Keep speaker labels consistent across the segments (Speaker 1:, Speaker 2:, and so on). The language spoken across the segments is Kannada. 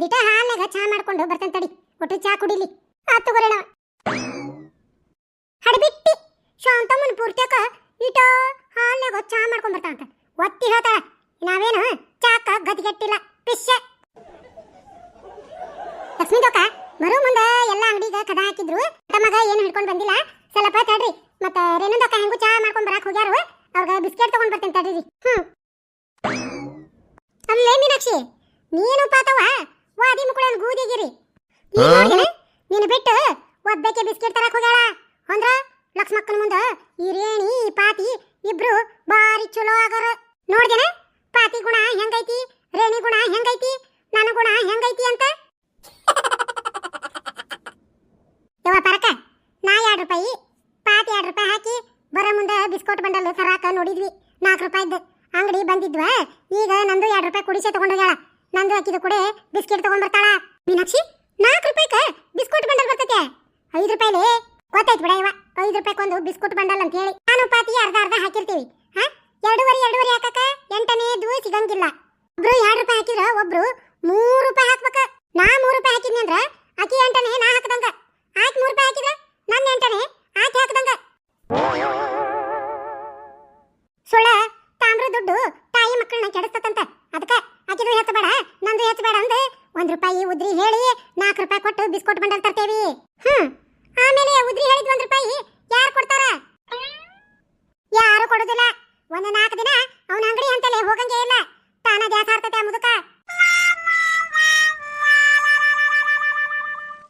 Speaker 1: ಒಂದಿಟ ಹಾಲ್ನಾಗ ಚಾ ಮಾಡ್ಕೊಂಡು ಬರ್ತೇನೆ ತಡಿ. ಒಟ್ಟು ಚಾ ಕುಡಿಲಿ. ಆತು ಬರೋಣ ಹಡಬಿಟ್ಟಿ. ಶಾಂತಮ್ಮನ ಪೂರ್ತಿಯಾಕ ಇಟ ಹಾಲ್ನಾಗ ಚಾ ಮಾಡ್ಕೊಂಡು ಬರ್ತಾನಂತ ಒತ್ತಿ ಹೇಳ್ತಾಳ, ನಾವೇನು ಚಾಕ ಗದಿಗೆಟ್ಟಿಲ್ಲ ಪಿಶ್ಶ ಲಕ್ಷ್ಮೀ ದೋಕ ಮರು ಮುಂದೆ ಎಲ್ಲ ಅಂಗಡಿಗ ಕದ ಹಾಕಿದ್ರು. ತಮ್ಮಗ ಏನು ಹಿಡ್ಕೊಂಡು ಬಂದಿಲ್ಲ. ಸ್ವಲ್ಪ ತಡ್ರಿ. ಮತ್ತ ರೇಣುದಕ್ಕ ಹೆಂಗು ಚಾ ಮಾಡ್ಕೊಂಡು ಬರಾಕ್ ಹೋಗ್ಯಾರು. ಅವ್ರಿಗೆ ಬಿಸ್ಕೆಟ್ ತಗೊಂಡ್ ಬರ್ತೇನೆ ತಡ್ರಿ. ಹ್ಮ್. ಅಲ್ಲೇ ಮೀನಾಕ್ಷಿ, ನೀನು ಪಾತವ. ವಾದಿ ಮುಕುಳನ್ ಗೂದಿಗಿರಿ? ನೀನು ಬಿಟ್ಟು ಒಬ್ಬಕ್ಕೆ ಬಿಸ್ಕೆಟ್ ತರಕ್ ಹೋಗ್ಯಾಳ. ಅಂದ್ರ ಲಕ್ಷ್ಮಕ್ಕನ ಮುಂದ ಈ ರೇಣಿ ಈ ಪಾತಿ ಇಬ್ರು ಬಾರಿ ಚಲೋ ಆಗರ. ನೋಡ್ದೇನ ಪಾತಿ ಗುಣ ಹೆಂಗೈತಿ ರೇಣಿ ಗುಣ ಹೆಂಗೈತಿ ನನ್ನ ಗುಣ ಹೆಂಗೈತಿ ಅಂತ. ಯವ್ವ ಪರಕ ನಾ ಎರಡು ರೂಪಾಯಿ ಪಾತಿ ಎರಡು ರೂಪಾಯಿ ಹಾಕಿ ಬರೋ ಮುಂದೆ ಬಿಸ್ಕಟ್ ಬಂಡಲ್ ತರಾಕ ನೋಡಿದ್ವಿ. ನಾಲ್ಕು ರೂಪಾಯಿದ್ದು ಅಂಗಡಿ ಬಂದಿದ್ವ ಈಗ ನಂದು ಎರಡು ರೂಪಾಯಿ ಕುಡಿಸೆ ತಗೊಂಡೋಗ್ಯಾಳ ನಂದು ಹಾಕಿದ ಕೂಡ ಬಿಸ್ಕೆಟ್ ತಗೊಂಡ್ಬರ್ತಾಳ ಮೀನಾಕ್ಷಿ ನಾಲ್ಕು ರೂಪಾಯಿಕ ಬಿಸ್ಕೊಟ್ ಬಂಡಲ್ ಬರ್ತೈತೆ ಐದು ರೂಪಾಯಿಲಿ ಗೊತ್ತಾಯ್ತು ಬಿಡ ಇವ ಐದು ರೂಪಾಯಿಗೊಂದು ಬಿಸ್ಕುಟ್ ಬಂಡಲ್ ಅಂತ ಹೇಳಿ ನಾನು ಪಾತಿ ಅರ್ಧ ಅರ್ಧ ಹಾಕಿರ್ತೀವಿ. ಹಾ? ಎರಡೂವರೆ ಎರಡೂವರೆ ಹಾಕಕ ಎಂಟನೇದು ಸಿಗಂಗಿಲ್ಲ. ಒಬ್ರು ಎರಡು ರೂಪಾಯಿ ಹಾಕಿದ್ರ ಒಬ್ರು ಮೂರು ರೂಪಾಯಿ ಹಾಕ್ಬೇಕ. ನಾ ಮೂರು ರೂಪಾಯಿ ಹಾಕಿದ್ನಿ ಅಂದ್ರ ಆಕಿ ಎಂಟನೇ, ನಾ ಹಾಕದಂಗ. ಆಕಿ ಮೂರು ರೂಪಾಯಿ ಹಾಕಿದ್ರ ನನ್ನ ಎಂಟನೇ, ಆಕಿ ಹಾಕದಂಗ. ಸುಳ್ಳ, ತಾಮ್ರ ದುಡ್ಡು ತಾಯಿ ಮಕ್ಕಳನ್ನ ಕೆಡಿಸ್ತತಂತ ಅದಕ್ಕ ಆಕಿದು ಹೆಚ್ಚಬೇಡ ನಂದು ಹೆಚ್ಚಬೇಡ ಅಂದ್ರೆ ಒಂದ್ ರೂಪಾಯಿ ಉದ್ರಿ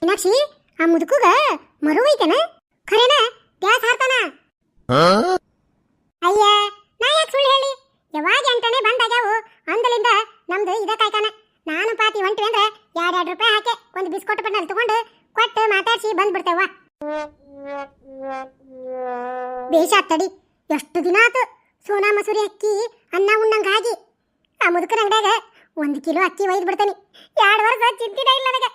Speaker 1: ಮೀನಾಕ್ಷಿ ಆ ಮುದುಕುಗ ಮರು ಐತನ ಖರೇನ? ದ್ಯಾಸ ಹಾರ್ತಾನ? ಅಯ್ಯ ನಾ ಯಾಕೆ ಸುಳ್ಳು ಹೇಳಿ? ಯಾವಾಗ ಎಂಟನೇ ಬಂದಾಗ್ಯಾವು? ಅಂದಲಿಂದ ನಮ್ದು ಇದ ಕಾಯ್ತಾನ. ನಾನು ಪಾತಿ ಹೊಂಟ್ವಿ ಅಂದ್ರೆ ಎರಡ್ ಎರಡ್ ರೂಪಾಯಿ ಹಾಕಿ ಒಂದು ಬಿಸ್ಕೊಟ್ ಬಂಡಲ್ ತಗೊಂಡು ಕೊಟ್ಟು ಮಾತಾಡ್ಸಿ ಬಂದ್ಬಿಡ್ತೇವ ಬೇಷ ತಡಿ ಎಷ್ಟು ದಿನ ಆತು ಸೋನಾ ಮಸೂರಿ ಅಕ್ಕಿ ಅನ್ನ ಉಣ್ಣಂಗಾಗಿ? ಆ ಮುದುಕನ ಅಂಗಡ್ಯಾಗ ಒಂದು ಕಿಲೋ ಅಕ್ಕಿ ಒಯ್ದು ಬಿಡ್ತಾನೆ. ಎರಡು ವರ್ಷ ಚಿಂತಿನ ಇಲ್ಲ ನನಗೆ.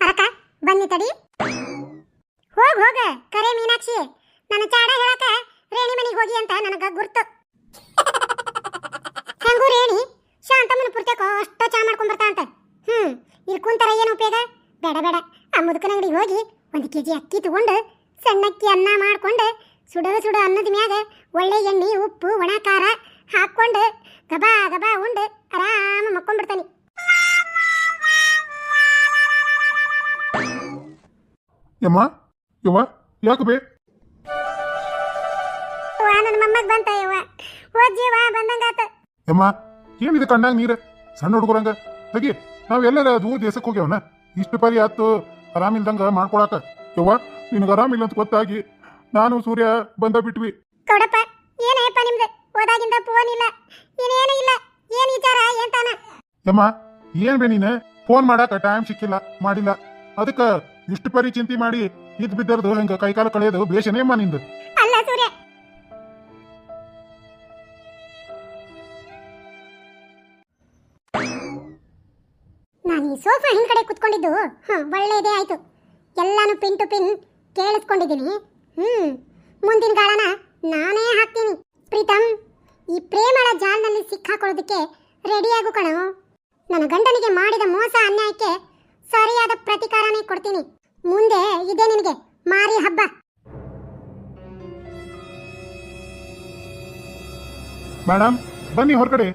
Speaker 1: ಪರಕ ಬನ್ನಿ ತಡಿ. ಹೋಗ್, ಹೋಗ, ಕರೆ ಮೀನಾಕ್ಷಿ. ನನ್ನ ಚಾಡ ಹೇಳಕ ರೇಣಿ ಮನೆಗೆ ಹೋಗಿ ಅಂತ ನನಗ ಗುರ್ತು. ಹೆಂಗೂ ರೇಣಿ, ಶಾಂತಮ್ಮನ ಪುರ್ತಕ ಅಷ್ಟ ಚಾ ಮಾಡ್ಕೊಂಡ್ ಬರ್ತಾ ಅಂತ. ಹ್ಮ್, ಇಲ್ಲಿ ಕುಂತಾರ ಏನು ಉಪಯೋಗ? ಬೇಡ ಬೇಡ. ಆ ಮುದುಕನ ಅಂಗಡಿಗೆ ಹೋಗಿ ಒಂದು ಕೆಜಿ ಅಕ್ಕಿ ತಗೊಂಡು ಸಣ್ಣಕ್ಕಿ ಅನ್ನ ಮಾಡ್ಕೊಂಡು ಸುಡ ಸುಡ ಅನ್ನದ ಮ್ಯಾಗ ಒಳ್ಳೆ ಎಣ್ಣೆ, ಉಪ್ಪು, ಒಣ ಖಾರ ಹಾಕ್ಕೊಂಡು ಗಬಾ ಗಬಾ ಉಂಡು
Speaker 2: ಯಮ್ಮ ಯವ್ವ ಯಾಕೆ ಬೇ?
Speaker 1: ನನ್ನ ಮೊಮ್ಮಗ್ ಬಂತ ಯವ್ವ ಓ ಜೀವ ಬಂದಂಗಾತ.
Speaker 2: ಯಮ್ಮ ಏನಿದೆ ಕಣ್ಣಾಗ ನೀರ? ಸಣ್ಣ ಹುಡುಗರಂಗ. ತಗಿ ನಾವೆಲ್ಲರ ಎಲ್ಲರ ದೂರ ದೇಶಕ್ಕೆ ಹೋಗ್ಯಾವನ? ಇಷ್ಟು ಪರಿ ಆತು ಆರಾಮಿಲ್ದಂಗ ಮಾಡ್ಕೊಳಕ. ಯವ್ವ ನಿನಗೆ ಆರಾಮಿಲ್ಲ ಅಂತ ಗೊತ್ತಾಗಿ ನಾನು ಸೂರ್ಯ ಬಂದ ಬಿಟ್ವಿ.
Speaker 1: ಕೊಡಪ್ಪ ಏನಯ್ಯಪ್ಪ ನಿಮ್ದು? ಹೋದಾಗಿಂದ ಫೋನ್ ಇಲ್ಲ. ಇನ್ನೇನು ಇಲ್ಲ. ಏನ್ ವಿಚಾರ ಏನ್ ತಾನ?
Speaker 2: ಯಮ್ಮ ಏನ್ ಬೇ ನೀನು? ಫೋನ್ ಮಾಡಾಕ ಟೈಮ್ ಸಿಕ್ಕಿಲ್ಲ ಮಾಡಿಲ್ಲ. ಅದಕ್ಕ ಇಷ್ಟು ಪರಿ ಚಿಂತೆ ಮಾಡಿ ಇದ್ ಬಿದ್ದರ್ದು ಹಿಂಗ ಕೈಕಾಲ ಕಳೆಯೋದು ಬೇಷನೇಮ್ಮ ನಿಂದು.
Speaker 1: ಅಲ್ಲ ಸೂರ್ಯ. ನಾನು ಈ ಸೋಫಾ ಹಿಂದ್ಗಡೆ ಕುತ್ಕೊಂಡಿದ್ದು, ಹ, ಒಳ್ಳೆಯದೇ ಆಯ್ತು. ಎಲ್ಲಾನು ಪಿನ್ ಟು ಪಿನ್ ಕೇಳಿಸ್ಕೊಂಡಿದ್ದೀನಿ. ಹ್ಮ್, ಮುಂದಿನ ಗಾಳನ ನಾನೇ ಹಾಕ್ತೀನಿ. ಪ್ರೀತಮ್ ಈ ಪ್ರೇಮಳ ಜಾಲದಲ್ಲಿ ಸಿಕ್ಕಾಕೊಳ್ಳೋದಕ್ಕೆ ರೆಡಿಯಾಗು ಕಣೋ. ನನ್ನ ಗಂಡನಿಗೆ ಮಾಡಿದ ಮೋಸ ಅನ್ಯಾಯಕ್ಕೆ ಸರಿಯಾದ ಪ್ರತಿಕಾರನೇ ಕೊಡ್ತೀನಿ. ಮುಂದೆ ಇದೆ ನಿನಗೆ. ಮಾರಿ ಹಬ್ಬ.
Speaker 2: ಮೇಡಮ್ ಬನ್ನಿ ಹೊರಗಡೆ.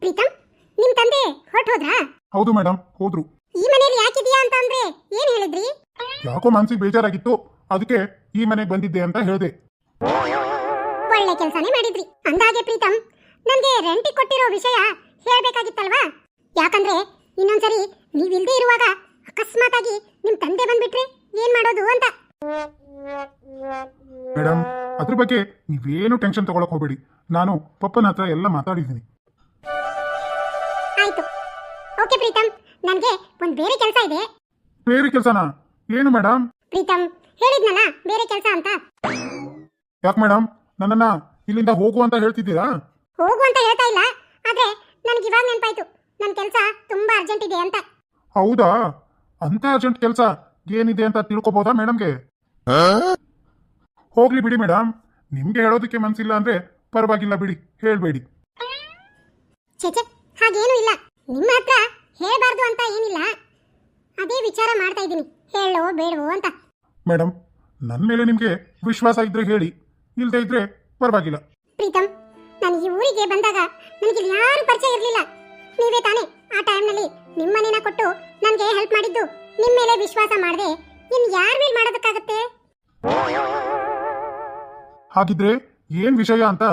Speaker 1: ಪ್ರೀತಮ್ ನಿಮ್ ತಂದೆ ಹೊರಟು ಹೋದ್ರಾ?
Speaker 2: ಹೌದು ಮೇಡಮ್ ಹೋದ್ರು.
Speaker 1: ಈ ಮನೇಲಿ ಯಾಕಿದೀಯಾ ಅಂತ ಅಂದ್ರೆ ಏನ್ ಹೇಳಿದ್ರಿ?
Speaker 2: ಯಾಕೋ ಮನ್ಸಿಗೆ ಬೇಜಾರಾಗಿತ್ತು ಅದಕ್ಕೆ ಈ ಮನೆಗೆ ಬಂದಿದ್ದೆ ಅಂತ ಹೇಳಿದೆ.
Speaker 1: ಒಳ್ಳೆ ಕೆಲಸನೇ ಮಾಡಿದ್ರಿ. ಅಂದಾಗೆ ಪ್ರೀತಮ್ ನನ್ಗೆ ರೆಂಟಿ ಕೊಟ್ಟಿರೋ ವಿಷಯ ಹೇಳ್ಬೇಕಾಗಿತ್ತಲ್ವಾ? ಯಾಕಂದ್ರೆ ಇನ್ನೊಂದ್ಸರಿ ಇಲ್ಲದೆ ಇರುವಾಗ ಅಕಸ್ಮಾತ್ ಆಗಿ ನಿಮ್ ತಂದೆ ಬಂದ್ಬಿಟ್ರೆ ಏನ್ ಮಾಡೋದು ಅಂತ.
Speaker 2: ಮೇಡಮ್ ಅದ್ರ ಬಗ್ಗೆ ನೀವೇನು ಟೆನ್ಷನ್ ತಗೊಳಕ್ ಹೋಗ್ಬೇಡಿ. ನಾನು ಪಪ್ಪನ ಹತ್ರ ಎಲ್ಲ ಮಾತಾಡಿದ್ದೀನಿ.
Speaker 1: ಆಯ್ತು. ಓಕೆ ಪ್ರೀತಮ್ ನನಗೆ ಒಂದು ಬೇರೆ ಕೆಲಸ ಇದೆ.
Speaker 2: ಬೇರೆ ಕೆಲಸನ? ಏನು ಮೇಡಮ್
Speaker 1: ಪ್ರೀತಮ್ ಹೇಳಿದ್ನಲ್ಲ ಬೇರೆ ಕೆಲಸ ಅಂತ?
Speaker 2: ಯಾಕೆ ಮೇಡಮ್ ನನ್ನನ್ನ ಇಲ್ಲಿಂದ ಹೋಗು ಅಂತ ಹೇಳ್ತಿದ್ದೀರಾ?
Speaker 1: ಹೋಗು ಅಂತ ಹೇಳ್ತಾ ಇಲ್ಲ ಆದ್ರೆ ನನಗೆ ಇವಾಗ ನೆನ್ಪಾಯ್ತು. ನನ್ ಕೆಲಸ ತುಂಬಾ ಅರ್ಜೆಂಟ್ ಇದೆ ಅಂತ.
Speaker 2: ಹೌದಾ? ಅಂತ ಅರ್ಜೆಂಟ್ ಕೆಲಸ ಏನಿದೆ ಅಂತ ತಿಳ್ಕೊಬೋದಾ ಮೇಡಮ್ಗೆ? ಹೋಗ್ಲಿ ಬಿಡಿ ಮೇಡಮ್. ನಿಮ್ಗೆ ಹೇಳೋದಕ್ಕೆ ಮನ್ಸಿಲ್ಲ ಅಂದ್ರೆ ಪರವಾಗಿಲ್ಲ ಬಿಡಿ. ಹೇಳ್ಬೇಡಿ.
Speaker 1: ಹಾಗೇನು ಹಾಗೇನೂ ಇಲ್ಲ. ನಿಮ್ಮ ಹತ್ರ ಹೇಳ್ಬಾರ್ದು ಅಂತ ಏನಿಲ್ಲ. ಅದೇ ವಿಚಾರ ಮಾಡ್ತಾ ಇದ್ದೀನಿ. ಹೇಳೋ ಬೇಡವೋ ಅಂತ.
Speaker 2: ಮೇಡಮ್ ನನ್ನ ಮೇಲೆ ನಿಮ್ಗೆ ವಿಶ್ವಾಸ ಇದ್ರೆ ಹೇಳಿ. ಇಲ್ದೇ ಇದ್ರೆ ಪರವಾಗಿಲ್ಲ.
Speaker 1: ಪ್ರೀತಮ್ ನಾನು ಈ ಊರಿಗೆ ಬಂದಾಗ ನನಗೆ ಇಲ್ಲಿ ಯಾರು ಪರಿಚಯ ಇರಲಿಲ್ಲ. ನೀವೇ ತಾನೇ ಆ ಟೈಮ್ನಲ್ಲಿ ನಿಮ್ಮನೇನ ಕೊಟ್ಟು ನನಗೆ ಹೆಲ್ಪ್ ಮಾಡಿದ್ದು? ನಿಮ್ಮ ಮೇಲೆ ವಿಶ್ವಾಸ ಮಾಡದೆ? ಇನ್ ಯಾರ ಮೇಲೆ ಮಾಡೋದಕ್ಕಾಗತ್ತೆ?
Speaker 2: ಹಾಗಿದ್ರೆ ಏನ್ ವಿಷಯ ಅಂತ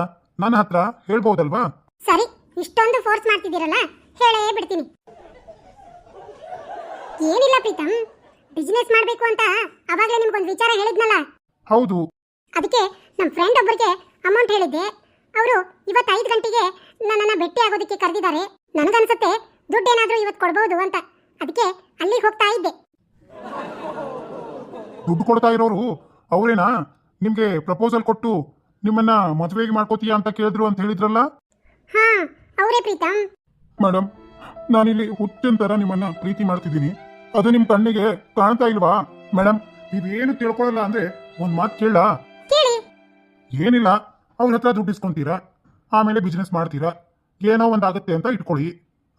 Speaker 2: ನನ್ನ ಹತ್ರ ಹೇಳ್ಬೋದಲ್ವಾ?
Speaker 1: ಸರಿ ಇಷ್ಟೊಂದು ಫೋರ್ಸ್ ಮಾಡ್ತಿದ್ದೀರಲ್ಲ ಹೇಳೇ ಬಿಡ್ತೀನಿ. ಏನಿಲ್ಲ ಪ್ರೀತಮ್ ಬಿಸ್ನೆಸ್ ಮಾಡಬೇಕು ಅಂತ ಅವಾಗಲೇ ನಿಮ್ಗೊಂದು ವಿಚಾರ ಹೇಳಿದ್ನಲ್ಲ?
Speaker 2: ಹೌದು.
Speaker 1: ಅದಕ್ಕೆ ನಮ್ಮ ಫ್ರೆಂಡ್ ಒಬ್ಬರಿಗೆ ಅಮೌಂಟ್ ಹೇಳಿದ್ದೆ. ಅವರು ಇವತ್ತು ಐದು ಗಂಟೆಗೆ ನನ್ನನ್ನು ಭೇಟಿ ಆಗೋದಕ್ಕೆ ಕರೆದಿದ್ದಾರೆ. ನನಗನ್ಸುತ್ತೆ ದುಡ್ಡೇನಾದರೂ ಇವತ್ತು ಕೊಡ್ಬೋದು ಅಂತ. ಅದಕ್ಕೆ ಅಲ್ಲಿಗೆ ಹೋಗ್ತಾ ಇದ್ದೆ.
Speaker 2: ದುಡ್ಡು ಕೊಡ್ತಾ ಇರೋರು ಅವರೇನಾ? ನಿಮಗೆ ಪ್ರಪೋಸಲ್ ಕೊಟ್ಟು ನಿಮ್ಮನ್ನ ಮದುವೆಗೆ ಮಾಡ್ಕೋತೀಯಾ ಅಂತ ಕೇಳಿದ್ರು ಅಂತ ಹೇಳಿದ್ರಲ್ಲ?
Speaker 1: ಹಾ ಅವರೇ ಪ್ರೀತಮ್
Speaker 2: ಮೇಡಮ್ ನಾನಿಲ್ಲಿ ಹುಟ್ಟಿನ ತರ ನಿಮ್ಮನ್ನ ಪ್ರೀತಿ ಮಾಡ್ತಿದ್ದೀನಿ. ಅದು ನಿಮ್ ಕಣ್ಣಿಗೆ ಕಾಣ್ತಾ ಇಲ್ವಾ? ಮೇಡಮ್ ನೀವೇನು ತಿಳ್ಕೊಳಲ್ಲ ಅಂದ್ರೆ ಒಂದ್ ಮಾತು ಕೇಳ.
Speaker 1: ಕೇಳಿ.
Speaker 2: ಏನಿಲ್ಲ ಅವ್ರ ಹತ್ರ ದುಡ್ಡು ಇಸ್ಕೊಂತೀರಾ? ಆಮೇಲೆ ಬಿಸ್ನೆಸ್ ಮಾಡ್ತೀರಾ? ಏನೋ ಒಂದಾಗುತ್ತೆ ಅಂತ ಇಟ್ಕೊಳ್ಳಿ.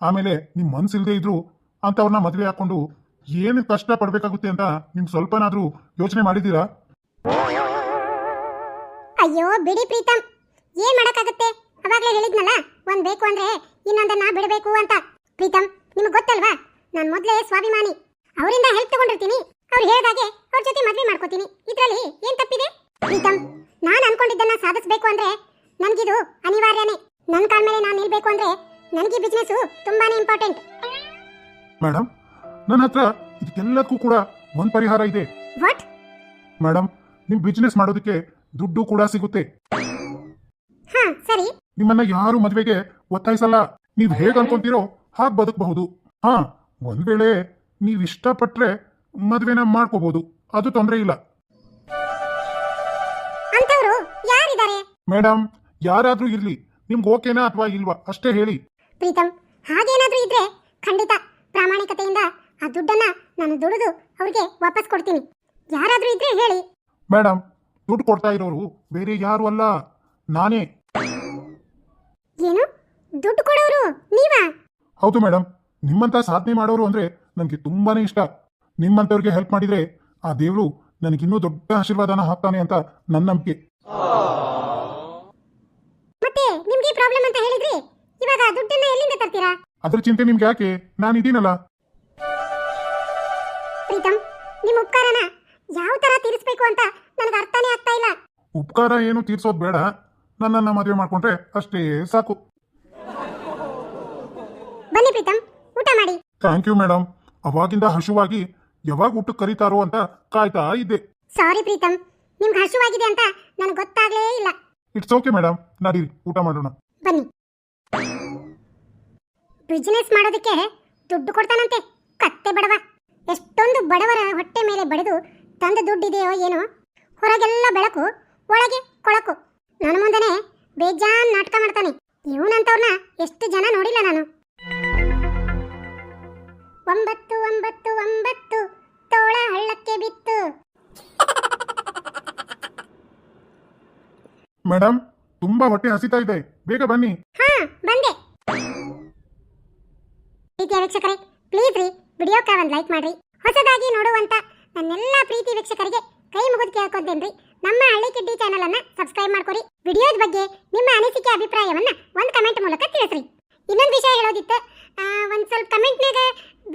Speaker 2: ಆಮೇಲೆ ನಿಮ್ಮ ಮನ್ಸಿಲ್ದೇ ಇದ್ರು ಅಂತವ್ರನ್ನ ಮದುವೆ ಹಾಕೊಂಡು ಏನು ಕಷ್ಟ ಪಡ್ಬೇಕಾಗುತ್ತೆ ಅಂತ ನಿಮ್ ಸ್ವಲ್ಪನಾದ್ರೂ ಯೋಚನೆ ಮಾಡಿದ್ದೀರಾ?
Speaker 1: ಅಯ್ಯೋ, ಬಿಡಿ ಪ್ರೀತಮ್ ಏನ್ ಮಾಡಕ್ಕಾಗತ್ತೆ? ಅವಾಗಲೇ ಹೇಳಿದ್ನಲ್ಲ, ಒಂದ್ ಬೇಕು ಅಂದ್ರೆ ಇನ್ನೊಂದನ್ನ ಬಿಡಬೇಕು ಅಂತ. ಪ್ರೀತಮ್ ನಿಮ್ಗೆ ಗೊತ್ತಲ್ವಾ? ನಾನ್ ಮೊದ್ಲೇ ಸ್ವಾಭಿಮಾನಿ. ಅವರಿಂದ ಹೆಲ್ಪ್ ತಗೊಂಡಿರ್ತೀನಿ. ಅವ್ರು ಹೇಳ್ದಾಗೆ ಅವ್ರ ಜೊತೆ ಮದ್ವೆ ಮಾಡ್ಕೋತೀನಿ. ಇದ್ರಲ್ಲಿ ಏನ್ ತಪ್ಪಿದೆ? ಪ್ರೀತಮ್ ನಾನ್ ಅನ್ಕೊಂಡಿದ್ದನ್ನ ಸಾಧಿಸ್ಬೇಕು ಅಂದ್ರೆ ನನ್ಗಿದು ಅನಿವಾರ್ಯನೇ. ನನ್ ಕಾಲ ಮೇಲೆ ನಾನು ನಿಲ್ಬೇಕು ಅಂದ್ರೆ ನನಗೆ ಬಿಸ್ನೆಸ್ ತುಂಬಾನೇ ಇಂಪಾರ್ಟೆಂಟ್
Speaker 2: ಮೇಡಮ್ ನನ್ನ ಹತ್ರ ಇದೆಲ್ಲಕ್ಕೂ ಕೂಡ ಒಂದು ಪರಿಹಾರ ಇದೆ.
Speaker 1: ವಾಟ್
Speaker 2: ಮೇಡಮ್ ನಿಮ್ ಬಿಸ್ನೆಸ್ ಮಾಡೋದಕ್ಕೆ ದುಡ್ಡು ಕೂಡ ಸಿಗುತ್ತೆ.
Speaker 1: ಹಾ ಸರಿ.
Speaker 2: ನಿಮ್ಮನ್ನ ಯಾರು ಮದುವೆಗೆ ಒತ್ತಾಯಿಸಲ್ಲ. ನೀವ್ ಹೇಗ್ ಅನ್ಕೊಂತೀರೋ ಹಾಗ್ ಬದುಕಬಹುದು. ಹಾ ಒಂದ್ ವೇಳೆ ನೀವ್ ಇಷ್ಟಪಟ್ರೆ ಮದ್ವೆನ ಮಾಡ್ಕೋಬಹುದು. ಅದು ತೊಂದರೆ ಇಲ್ಲ.
Speaker 1: ಅಂತವ್ರು ಯಾರಿದ್ದಾರೆ?
Speaker 2: ಮೇಡಮ್ ಯಾರಾದ್ರೂ ಇರ್ಲಿ. ನಿಮ್ಗೆ ಓಕೆನಾ ಅಥವಾ ಇಲ್ವಾ? ಅಷ್ಟೇ ಹೇಳಿ.
Speaker 1: ಪ್ರೀತಮ್ ಹಾಗೇನಾದ್ರೂ ಇದ್ರೆ ಖಂಡಿತ ಪ್ರಾಮಾಣಿಕತೆಯಿಂದ ಆ ದುಡ್ಡನ್ನ ನಾನು ದುಡಿದು ಅವ್ರಿಗೆ ವಾಪಸ್ ಕೊಡ್ತೀನಿ. ಯಾರಾದ್ರೂ ಇದ್ರೆ ಹೇಳಿ.
Speaker 2: ಮೇಡಮ್ ದುಡ್ಡು ಕೊಡ್ತಾ ಇರೋರು ಬೇರೆ ಯಾರು ಅಲ್ಲ. ನಾನೇ.
Speaker 1: ಏನು? ದುಡ್ಡು ಕೊಡೋರು ನೀವಾ?
Speaker 2: ಹೌದು ಮೇಡಮ್ ನಿಮ್ಮಂತ ಸಾಧನೆ ಮಾಡೋರು ಅಂದ್ರೆ ನನಗೆ ತುಂಬಾನೇ ಇಷ್ಟ. ನಿಮ್ಮಂತವ್ರಿಗೆ ಹೆಲ್ಪ್ ಮಾಡಿದ್ರೆ ಆ ದೇವರು ನನಗಿನ್ನೂ ದೊಡ್ಡ ಆಶೀರ್ವಾದನ ಹಾಕ್ತಾನೆ ಅಂತ ನನ್ನ ನಂಬಿಕೆ.
Speaker 1: ಪ್ರಾಬ್ಲಮ್ ಅಂತ ಹೇಳಿದ್ರಿ? ಇವಾಗ ದುಡ್ಡನ್ನ ಎಲ್ಲಿಂದ ತರ್ತೀರಾ?
Speaker 2: ಅದ್ರ ಚಿಂತೆ ನಿಮ್ಗೆ ಯಾಕೆ? ನಾನು ಇದೀನಲ್ಲ.
Speaker 1: ಪ್ರೀತಮ್ ನಿಮ್ಮ ಉಪಕಾರನ ಯಾವ ತರ ತೀರಿಸ್ಬೇಕು ಅಂತ ನನಗೆ ಅರ್ಥನೇ ಆಗ್ತಾ ಇಲ್ಲ.
Speaker 2: ಉಪಕಾರ ಏನು ತೀರ್ಸೋದು ಬೇಡ. ನನ್ನನ್ನ ಮದುವೆ ಮಾಡ್ಕೊಂಡ್ರೆ ಅಷ್ಟೇ ಸಾಕು.
Speaker 1: ಬನ್ನಿ ಪ್ರೀತಮ್ ಊಟ ಮಾಡಿ.
Speaker 2: ಥ್ಯಾಂಕ್ ಯು ಮೇಡಮ್ ಅವಾಗಿಂದ ಹಶುವಾಗಿ ಯಾವಾಗ ಊಟ ಕರೀತಾರೋ ಅಂತ ಕಾಯ್ತಾ ಇದ್ದೆ.
Speaker 1: ಸಾರಿ ಪ್ರೀತಮ್ ನಿಮ್ಗೆ ಹಸುವಾಗಿದೆ ಅಂತ ನನಗೆ ಗೊತ್ತಾಗ್ಲೇ ಇಲ್ಲ.
Speaker 2: ಇಟ್ಸ್ ಓಕೆ ಮೇಡಮ್ ನಡೀರಿ ಊಟ ಮಾಡೋಣ.
Speaker 1: ಬನ್ನಿ. ಬಿಸ್ನೆಸ್ ಮಾಡೋದಕ್ಕೆ ದುಡ್ಡು ಕೊಡ್ತಾನಂತೆ. ಕತ್ತೆ ಬಡವ. ಎಷ್ಟೊಂದು ಬಡವರ ಹೊಟ್ಟೆ ಮೇಲೆ ಬಡಿದು ತಂದ ದುಡ್ಡಿದೆಯೋ ಏನೋ, ಹೊರಗೆಲ್ಲ ಬೆಳಕು, ಒಳಗೆ ಕೊಳಕು. ನನ್ನ ಮುಂದೆನೆ ಬೇಜಾನ್ ನಾಟಕ ಮಾಡ್ತಾನೆ. ಇವನಂತವ್ರನ್ನ ಎಷ್ಟು ಜನ ನೋಡಿಲ್ಲ ನಾನು. ಒಂಬತ್ತು ಒಂಬತ್ತು ಒಂಬತ್ತು. ತೋಳ ಹಳ್ಳಕ್ಕೆ ಬಿತ್ತು.
Speaker 2: ಮೇಡಮ್ ತುಂಬಾ ಹೊಟ್ಟೆ ಹಸಿತಾ ಇದೆ. ಬೇಗ ಬನ್ನಿ.
Speaker 1: ಹಾ, ಬಂದೆ. ಪ್ರೀತಿಯ ವೀಕ್ಷಕರೇ ಪ್ಲೀಸ್ ರೀ ವಿಡಿಯೋಕ್ಕೆ ಒಂದು ಲೈಕ್ ಮಾಡ್ರಿ. ಹೊಸದಾಗಿ ನೋಡುವಂತ ನನ್ನೆಲ್ಲ ಪ್ರೀತಿ ವೀಕ್ಷಕರಿಗೆ ಕೈ ಮುಗಿದು ಕೇಳ್ಕೊತೇನ್ರಿ. ನಮ್ಮ ಹಳ್ಳಿ ಕಿಡ್ಡಿ ಚಾನಲ್ ಅನ್ನ ಸಬ್ಸ್ಕ್ರೈಬ್ ಮಾಡ್ಕೊರಿ. ವಿಡಿಯೋದ ಬಗ್ಗೆ ನಿಮ್ಮ ಅನಿಸಿಕೆ, ಅಭಿಪ್ರಾಯವನ್ನ ಒಂದು ಕಮೆಂಟ್ ಮೂಲಕ ತಿಳಿಸ್ರಿ. ಇನ್ನೊಂದು ವಿಷಯ ಹೇಳೋದಿತ್ತು ಒಂದ್ ಸ್ವಲ್ಪ ಕಮೆಂಟ್ನಾಗ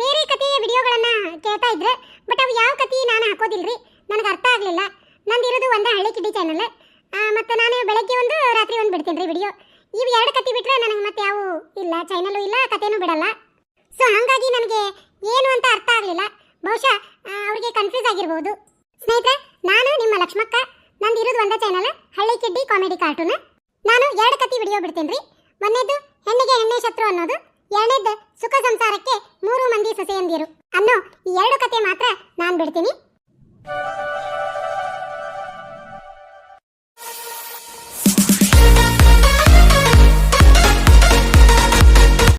Speaker 1: ಬೇರೆ ಕಥೆಯ ವಿಡಿಯೋಗಳನ್ನ ಕೇಳ್ತಾ ಇದ್ರೆ ಬಟ್ ಅವು ಯಾವ ಕಥೆ ನಾನು ಹಾಕೋದಿಲ್ರಿ, ನನಗೆ ಅರ್ಥ ಆಗಲಿಲ್ಲ. ನಂದಿರೋದು ಒಂದೇ ಹಳ್ಳಿ ಕಿಡ್ಡಿ ಚಾನಲ್ ಮತ್ತು ನಾನು ಬೆಳಗ್ಗೆ ಒಂದು, ರಾತ್ರಿ ಒಂದು ಬಿಡ್ತೀನಿ ರೀ ವಿಡಿಯೋ ಇವು ಎರಡು ಕತೆ ಬಿಟ್ಟರೆ ನನಗೆ ಮತ್ತೆ ಯಾವ ಇಲ್ಲ ಚಾನಲು ಇಲ್ಲ, ಕತೆನೂ ಬಿಡಲ್ಲ. ಸೊ ಹಾಗಾಗಿ ನನಗೆ ಏನು ಅಂತ ಅರ್ಥ ಆಗಲಿಲ್ಲ. ಬಹುಶಃ ಅವರಿಗೆ ಕನ್ಫ್ಯೂಸ್ ಆಗಿರ್ಬೋದು. ಸ್ನೇಹಿತರೆ, ನಾನು ನಿಮ್ಮ ಲಕ್ಷ್ಮಕ್ಕ. ನಂದು ಇರೋದು ಒಂದೇ ಚಾನಲ್ ಹಳ್ಳಿ ಕಿಡ್ಡಿ ಕಾಮಿಡಿ ಕಾರ್ಟೂನ್ ನಾನು ಎರಡು ಕತೆ ವಿಡಿಯೋ ಬಿಡ್ತೀನಿ ರೀ. ಒಂದೇದು ಹೆಣ್ಣಿಗೆ ಹೆಣ್ಣೆ ಶತ್ರು ಅನ್ನೋದು ಎರಡನೇದು ಸುಖ ಸಂಸಾರಕ್ಕೆ ಮೂರು ಮಂದಿ ಸೊಸೆಯಂದಿರು ಅನ್ನೋ ಈ ಎರಡು ಕತೆ ಮಾತ್ರ ನಾನು ಬಿಡ್ತೀನಿ.